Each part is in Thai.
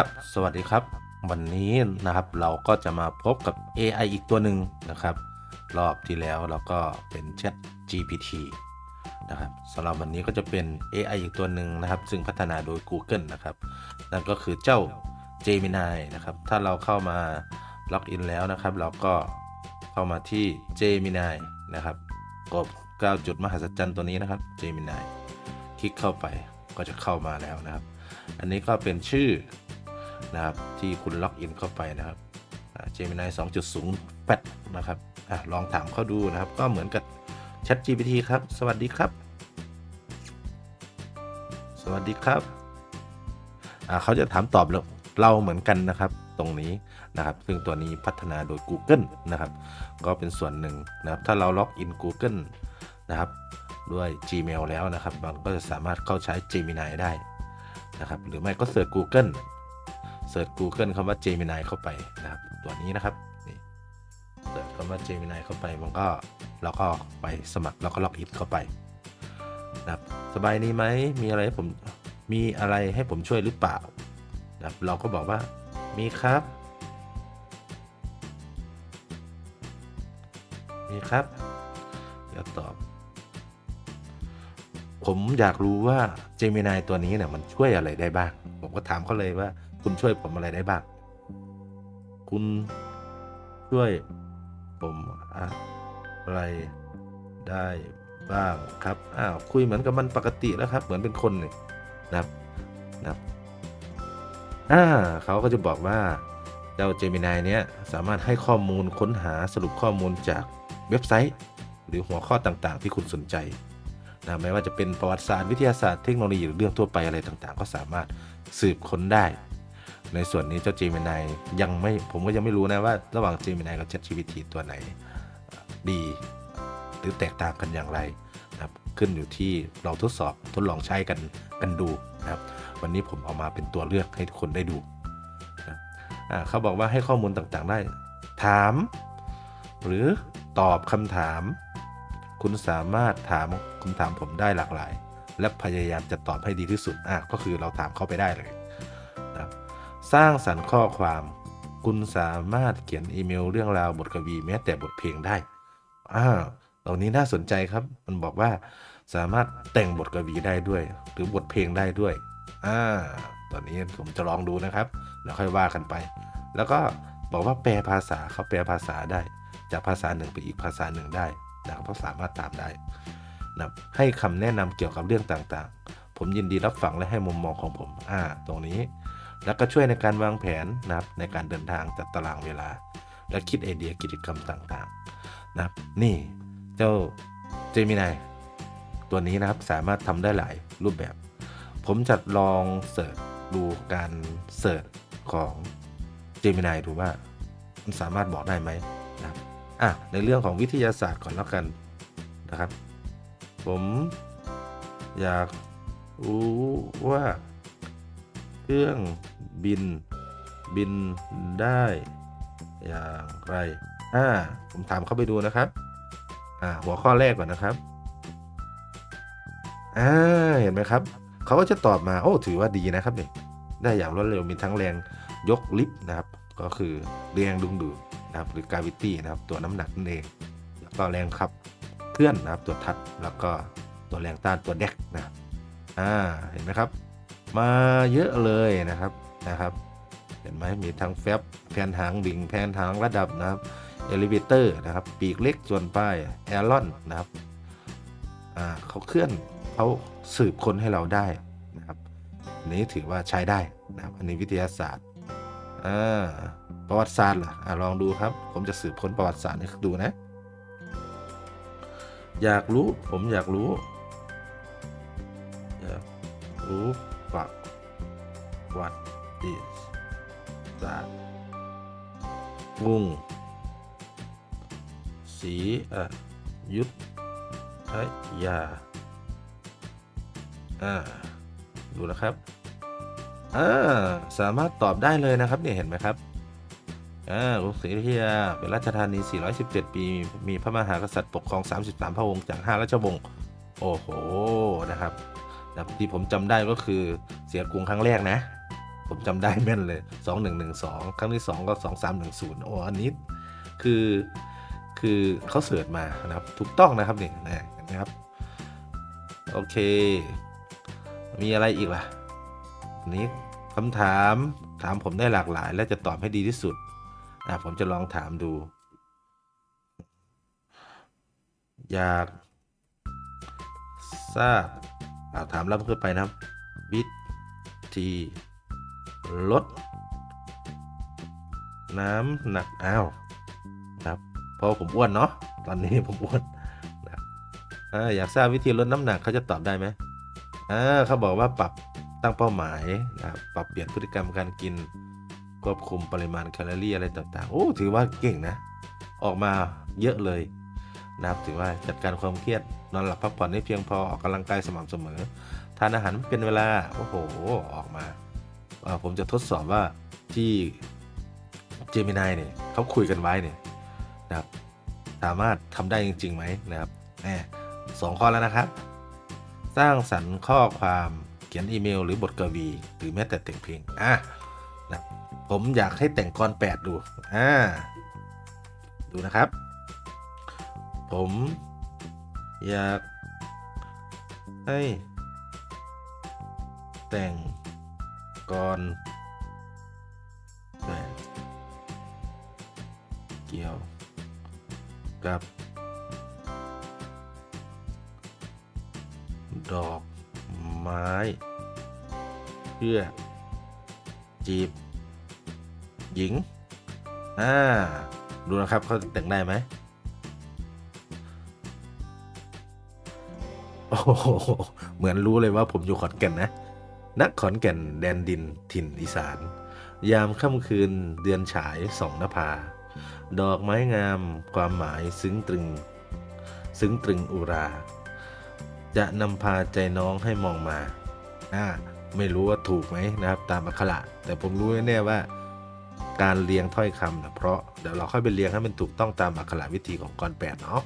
ครับ สวัสดีครับ วันนี้นะครับเราก็จะมาพบกับ AI อีกตัวหนึ่งนะครับ รอบที่แล้วเราก็เป็น Chat GPT นะครับสำหรับวันนี้ก็จะเป็น AI อีกตัวหนึ่งนะครับ ซึ่งพัฒนาโดย Google นะครับ นั่นก็คือเจ้า Gemini นะครับ ถ้าเราเข้ามาล็อกอินแล้วนะครับ เราก็เข้ามาที่ Gemini นะครับกด9จุดมหัศจรรย์ตัวนี้นะครับ Gemini คลิกเข้าไปก็จะเข้ามาแล้วนะครับ อันนี้ก็เป็นชื่อ นะครับ ที่คุณล็อกอินเข้าไปนะครับอ่า Gemini 2.0แปดนะครับอลองถามเขาดูนะครับ ก็เหมือนกับ Chat GPT ครับ สวัสดีครับ สวัสดีครับเขาจะถามตอบเราเราเหมือนกันนะครับตรงนี้นะครับ ซึ่งตัวนี้พัฒนาโดย Google นะครับ ก็เป็นส่วนหนึ่งนะครับ ถ้าเราล็อกอิน Google นะครับด้วย Gmail แล้วนะครับมันก็จะสามารถเข้าใช้ Gemini ได้นะครับ หรือไม่ก็เสิร์ช Google เสิร์ช Google คำว่า Gemini เข้าไปนะครับ ตัวนี้นะครับนี่เสิร์ชคำว่า Gemini เข้าไปมันก็เราก็ไปสมัครแล้วก็ล็อกอินเข้าไปนะครับสบายดีไหมมีอะไรให้ผมมีอะไรให้ผมช่วยหรือเปล่านะครับเราก็บอกว่ามีครับ มีครับเดี๋ยวตอบ ผมอยากรู้ว่า Gemini ตัวนี้เนี่ยมันช่วยอะไรได้บ้าง ผมก็ถามเขาเลยว่า คุณช่วยผมอะไรได้บ้าง คุณช่วยผมอะไรได้บ้างครับ อ้าว คุยเหมือนกับมันปกติแล้วครับ เหมือนเป็นคนเลยนะครับนะครับอ่าเขาก็จะบอกว่าเจ้า Gemini เนี้ยสามารถให้ข้อมูลค้นหาสรุปข้อมูลจากเว็บไซต์ หรือหัวข้อต่างๆ ที่คุณสนใจนะไม่ว่าจะเป็นประวัติศาสตร์วิทยาศาสตร์เทคโนโลยีหรือเรื่องทั่วไปอะไรต่างๆ ก็สามารถสืบค้นได้ ในส่วนนี้เจ้า Gemini ยังไม่ผมก็ยังไม่รู้นะว่า ระหว่าง Gemini กับ ChatGPT ตัวไหนดี หรือแตกต่างกันอย่างไรนะครับขึ้นอยู่ที่เราทดสอบทดลองใช้กันกันดูนะครับ วันนี้ผมเอามาเป็นตัวเลือกให้ทุกคนได้ดูนะเขาบอกว่าให้ข้อมูลต่างๆได้ ถาม หรือตอบคำถาม คุณสามารถถามคำถามผมได้หลากหลาย และพยายามจะตอบให้ดีที่สุดอะก็คือเราถามเขาไปได้เลย สร้างสรรค์ข้อความ คุณสามารถเขียนอีเมลเรื่องราวบทกวีแม้แต่บทเพลงได้อ่าตรงนี้น่าสนใจครับ มันบอกว่าสามารถแต่งบทกวีได้ด้วย หรือบทเพลงได้ด้วยอ่าตอนนี้ผมจะลองดูนะครับแล้วค่อยว่ากันไป แล้วก็บอกว่าแปลภาษาเขาแปลภาษาได้ จากภาษาหนึ่งไปอีกภาษาหนึ่งได้นะครับเพราะสามารถตามได้นะให้คำแนะนำเกี่ยวกับเรื่องต่างๆ ผมยินดีรับฟังและให้มุมมองของผมอ่าตรงนี้ แล้วก็ช่วยในการวางแผนนะครับในการเดินทางจัดตารางเวลา และคิดไอเดียกิจกรรมต่างๆนะครับ นี่เจ้าเจมินายตัวนี้นะครับสามารถทำได้หลายรูปแบบ ผมจะลองเสิร์ชดูการเสิร์ชของเจมินายดูว่ามันสามารถบอกได้ไหมนะครับอะในเรื่องของวิทยาศาสตร์ก่อนแล้วกันนะครับ ผมอยากรู้ว่า เครื่องบิน บินได้อย่างไรอ่าผมถามเข้าไปดูนะครับอ่าหัวข้อแรกก่อนนะครับอ่าเห็นไหมครับเขาก็จะตอบมาโอ้ถือว่าดีนะครับเนี่ยได้อย่างรวดเร็วมีทั้งแรงยกลิฟต์นะครับ ก็คือแรงดึงดูดนะครับหรือกาวิตี้นะครับ ตัวน้ำหนักนั่นเองแล้วก็แรงขับเคลื่อนนะครับ ตัวทัดแล้วก็ตัวแรงต้านตัวเด็กนะอ่าเห็นไหมครับ มาเยอะเลยนะครับนะครับ เห็นไหมมีทั้งแฟบแผนหางดิ่งแผนหางระดับนะครับเอลิเวเตอร์นะครับ ปีกเล็กส่วนป้ายแอรอนนะครับอ่าเขาเคลื่อนเขาสืบค้นให้เราได้นะครับนนี้ถือว่าใช้ได้นะครับอันนี้วิทยาศาสตร์อ่าประวัติศาสตร์ล่ะอะลองดูครับ ผมจะสืบค้นประวัติศาสตร์ให้ดูนะ อยากรู้ผมอยากรู้อยากรู้ ประวัติศาสตร์วงศรีอยุธยา อ่า ดูนะครับ อ่า สามารถตอบได้เลยนะครับเนี่ยเห็นไหมครับ อ่ากรุงศรีอยุธยา เป็นราชธานี 417 ปี มีพระมหากษัตริย์ปกครอง 33 พระองค์จาก 5 ราชวงศ์ โอ้โห นะครับนะครับที่ผมจำได้ก็คือเสียกรุงครั้งแรกนะ ผมจำได้แม่นเลยสองหนึ่งหนึ่งสองครั้งที่สองก็สองสามหนึ่งศูนย์โอ้อันนี้คือคือเขาเสิร์ชมานะครับ ถูกต้องนะครับนี่นะเห็นไหมครับ โอเค มีอะไรอีกล่ะนี้คำถามถามผมได้หลากหลาย และจะตอบให้ดีที่สุดอะผมจะลองถามดู อยากทราบอ่าถามรับขึ้นไปนะครับ วิธี ลด น้ำหนักอ้าวครับเพราะผมอ้วนเนาะตอนนี้ผมอ้วนนะอยากทราบวิธีลดน้ำหนักเขาจะตอบได้ไหมอ่าเขาบอกว่าปรับตั้งเป้าหมายนะครับปรับเปลี่ยนพฤติกรรมการกินควบคุมปริมาณแคลอรี่อะไรต่างๆ โอ้ ถือว่าเก่งนะ ออกมาเยอะเลยนะครับถือว่าจัดการความเครียด นอนหลับพักผ่อนให้เพียงพอ ออกกำลังกายสม่ำเสมอ ทานอาหารเป็นเวลา โอ้โห ออกมา ผมจะทดสอบว่าที่เจมินายเนี่ยเขาคุยกันไว้เนี่ยนะครับสามารถทำได้จริงๆไหมนะครับแหมสองข้อแล้วนะครับ สร้างสรรค์ข้อความเขียนอีเมล หรือบทกวี หรือแม้แต่แต่งเพลงอะนะผมอยากให้แต่งกรแปดดูอ่าดูนะครับ ผมอยากให้แต่ง ก่อนแต่เกี่ยวกับ ดอกไม้ เพื่อ จีบ หญิง อ่า ดูนะครับเขาแต่งได้ไหมโอ้โห เหมือนรู้เลยว่าผมอยู่ขอนแก่นนะ นักขอนแก่นแดนดินถิ่นอีสาน ยามค่ำคืนเดือนฉายสองนภา ดอกไม้งามความหมายซึ้งตรึง ซึ้งตรึงอุรา จะนำพาใจน้องให้มองมาอ่าไม่รู้ว่าถูกไหมนะครับ ตามอักขระแต่ผมรู้แน่ว่าการเรียงถ้อยคำนะเพราะเดี๋ยวเราค่อยไปเรียงให้มันถูกต้องตามอักขระวิธีของกรแปดเนาะ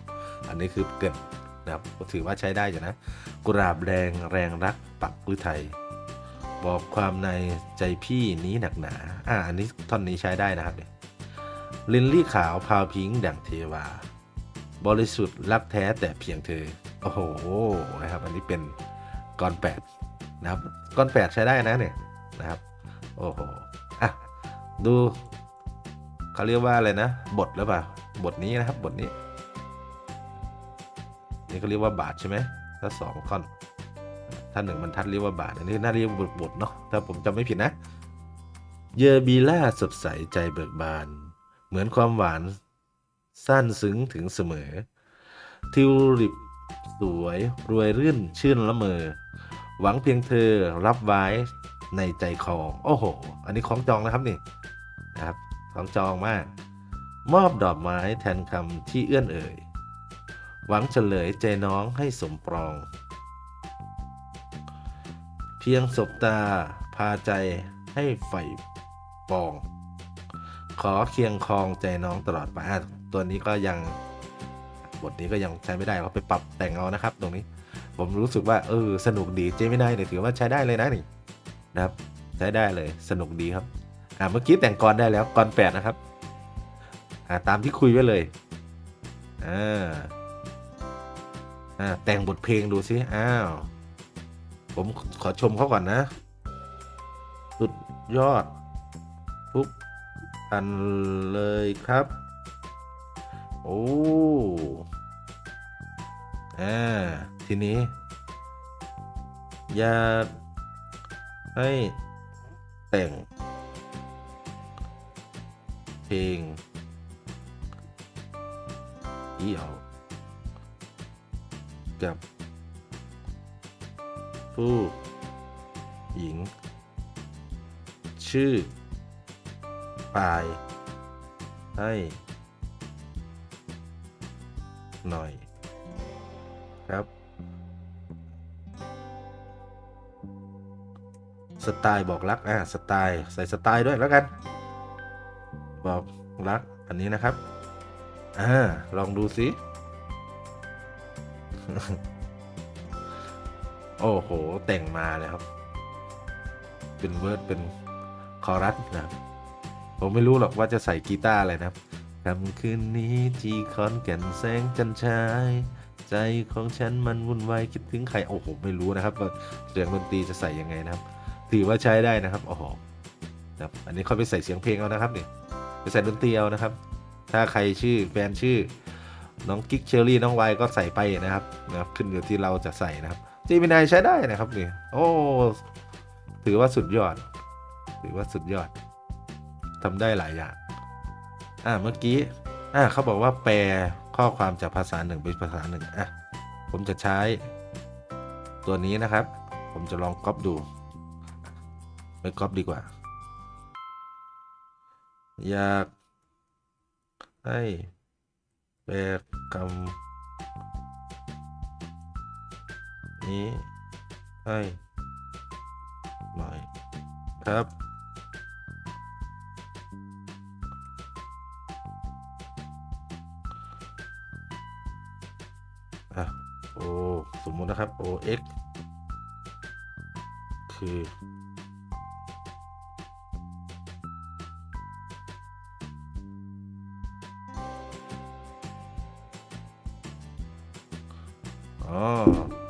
อันนี้คือเกินนะครับถือว่าใช้ได้อยู่นะ กุหลาบแดงแรงรักปักฤทัย บอกความในใจพี่นี้หนักหนา อ่า อันนี้ท่อนนี้ใช้ได้นะครับเนี่ยลินลี่ขาวพาวพิงดั่งเทวา บริสุทธิ์รักแท้แต่เพียงเธอ โอ้โห นะครับ อันนี้เป็นกรแปดนะครับกรแปดใช้ได้นะเนี่ยนะครับ โอ้โห อะ ดูเขาเรียกว่าอะไรนะ บทหรือเปล่า บทนี้นะครับ บทนี้ นี่เขาเรียกว่าบาทใช่ไหมถ้าสองท่อน ถ้าหนึ่งบรรทัดเรียกว่าบาทอันนี้น่าเรียกบทบทเนาะถ้าผมจำไม่ผิดนะ เยอบีล่าสดใสใจเบิกบาน เหมือนความหวานสั้นซึ้งถึงเสมอ ทิวลิปสวยรวยรื่นชื่นละเมอ หวังเพียงเธอรับไว้ในใจคอง โอ้โห อันนี้ของจองนะครับนี่นะครับของจองมาก มอบดอกไม้แทนคำที่เอื้อนเอ่ย หวังเฉลยใจน้องให้สมปรอง เพียงสบตาพาใจให้ใฝ่ปอง ขอเคียงคองใจน้องตลอดไปตัวนี้ก็ยังบทนี้ก็ยังใช้ไม่ได้เราไปปรับแต่งเอานะครับ ตรงนี้ ผมรู้สึกว่าเออสนุกดีเจไม่ได้เนี่ยถือว่าใช้ได้เลยนะนี่นะครับ ใช้ได้เลยสนุกดีครับ อ่าเมื่อกี้แต่งกรได้แล้วกรแปดนะครับ อ่าตามที่คุยไว้เลยอ่าอ่าแต่งบทเพลงดูสิอ้าว ผมขอชมเขาก่อนนะ สุดยอด ทุกอันเลยครับ โอ้อ่าทีนี้ อยากให้แต่ง เพลงเกี่ยวกับ ผู้หญิง ชื่อปาย ให้ หน่อย ครับ สไตล์บอกรัก อ่า สไตล์ ใส่สไตล์ด้วยแล้วกัน บอกรัก อันนี้นะครับ อ่า ลองดูสิ โอ้โห แต่งมาเลยครับ เป็นเวิร์ดเป็นคอรัสนะครับ ผมไม่รู้หรอกว่าจะใส่กีตาร์อะไรนะครับคำคืนนี้ที่คอนแก่นแสงจันทราย ใจของฉันมันวุ่นวายคิดถึงใคร โอ้โห ไม่รู้นะครับว่าเสียงดนตรีจะใส่ยังไงนะครับ ถือว่าใช้ได้นะครับโอ้โหนะครับอันนี้เขาไปใส่เสียงเพลงเอานะครับเนี่ยไปใส่ดนตรีเอานะครับ ถ้าใครชื่อแฟนชื่อน้องกิ๊กเชอรี่น้องวายก็ใส่ไปนะครับนะครับ ขึ้นอยู่ที่เราจะใส่นะครับ จีมินายใช้ได้นะครับนี่โอ้ถือว่าสุดยอด ถือว่าสุดยอดทำได้หลายอย่าง อ่าเมื่อกี้ อ่าเขาบอกว่าแปลข้อความจากภาษาหนึ่งเป็นภาษาหนึ่งอะผมจะใช้ตัวนี้นะครับ ผมจะลองก๊อปดูไปก๊อปดีกว่า อยากให้แปลคำ นี้ให้หน่อยครับ อะโอสมมุตินะครับ o x คือ อ๋อ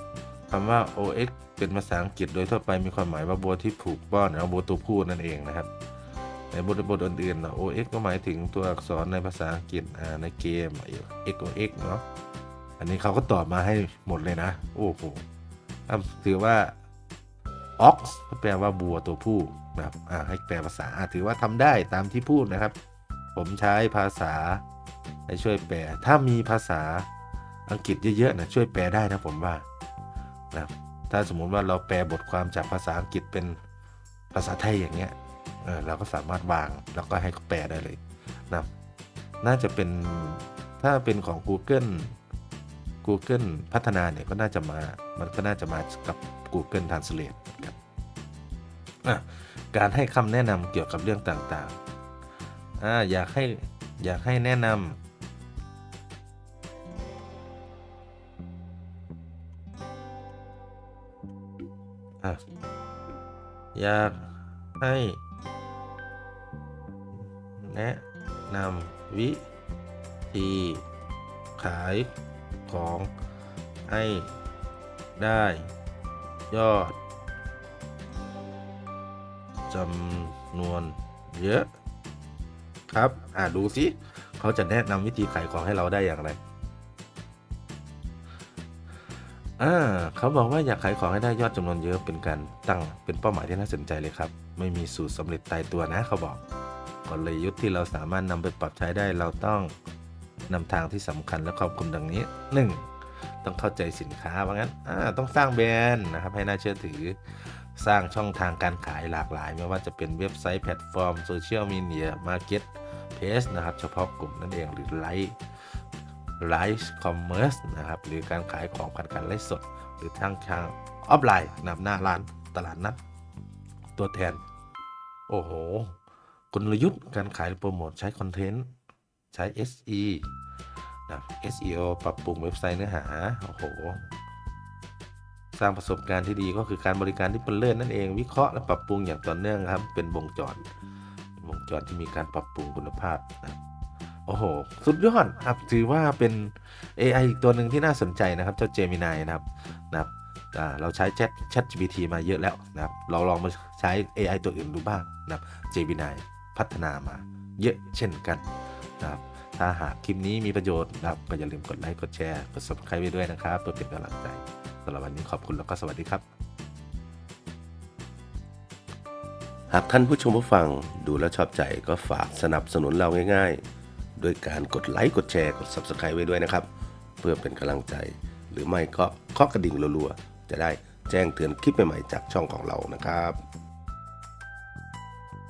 คำว่า OX เป็นภาษาอังกฤษโดยทั่วไปมีความหมายว่าบัวที่ผูกป้อนเอาบัวตัวผู้นั่นเองนะครับ ในบทบทอื่นๆ OX ก็หมายถึงตัวอักษรในภาษาอังกฤษในเกม XOX เนาะอันนี้เขาก็ตอบมาให้หมดเลยนะ โอ้โหถือว่า ox แปลว่าบัวตัวผู้นะครับให้แปลภาษาถือว่าทำได้ตามที่พูดนะครับ ผมใช้ภาษาให้ช่วยแปล ถ้ามีภาษาอังกฤษเยอะๆนะช่วยแปลได้นะผมว่า นะถ้าสมมุติว่าเราแปลบทความจากภาษาอังกฤษเป็นภาษาไทยอย่างเงี้ยเออเราก็สามารถวางแล้วก็ให้เขาแปลได้เลยนะน่าจะเป็นถ้าเป็นของ Google Google พัฒนาเนี่ยก็น่าจะมา มันก็น่าจะมากับ Google Translate ครับการให้คำแนะนำเกี่ยวกับเรื่องต่างๆออยากให้อยากให้แนะนำ อยากให้แนะนำวิธีขายของให้ได้ยอดจำนวนเยอะ ครับ อ่าดูสิ เขาจะแนะนำวิธีขายของให้เราได้อย่างไร อ่าเขาบอกว่าอยากขายของให้ได้ยอดจำนวนเยอะเป็นการตั้งเป็นเป้าหมายที่น่าสนใจเลยครับ ไม่มีสูตรสำเร็จตายตัวนะเขาบอกกลยุทธ์ที่เราสามารถนำไปปรับใช้ได้เราต้องนำทางที่สำคัญและครอบคลุมดังนี้ 1. ต้องเข้าใจสินค้าว่างั้นต้องสร้างแบรนด์นะครับให้น่าเชื่อถือ สร้างช่องทางการขายหลากหลาย ไม่ว่าจะเป็นเว็บไซต์แพลตฟอร์มโซเชียลมีเดียมาร์เก็ตเพจนะครับ เฉพาะกลุ่มนั่นเองหรือไลฟ์ ไลฟ์คอมเมอร์สนะครับหรือการขายของผ่านการไลฟ์สด หรือทางทางออฟไลน์นำหน้าร้านตลาดนัดตัวแทน โอ้โหกลยุทธ์การขายโปรโมทใช้คอนเทนต์ใช้ SE นะ SEO ปรับปรุงเว็บไซต์เนื้อหา โอ้โห สร้างประสบการณ์ที่ดีก็คือการบริการที่เป็นเลิศนั่นเอง วิเคราะห์และปรับปรุงอย่างต่อเนื่องครับ เป็นวงจร วงจรที่มีการปรับปรุงคุณภาพนะ โอ้โห สุดยอดครับ ถือว่าเป็น AI อีกตัวหนึ่งที่น่าสนใจนะครับ เจ้า Gemini นะครับนะครับเราใช้ Chat Chat GPT มาเยอะแล้วนะครับ เราลองมาใช้ AI ตัวอื่นดูบ้างนะครับ Gemini พัฒนามาเยอะเช่นกันนะครับถ้าหากคลิปนี้มีประโยชน์นะครับ ก็อย่าลืมกดไลค์กดแชร์กด subscribe ไว้ด้วยนะครับเพื่อเป็นกำลังใจสำหรับวันนี้ขอบคุณแล้วก็สวัสดีครับ หากท่านผู้ชมผู้ฟังดูแล้วชอบใจก็ฝากสนับสนุนเราง่าย ๆ ด้วยการกดไลค์กดแชร์กด Subscribe ไว้ด้วยนะครับ เพื่อเป็นกำลังใจ หรือไม่ก็เคาะกระดิ่งรัวๆจะได้แจ้งเตือนคลิปใหม่ๆจากช่องของเรานะครับ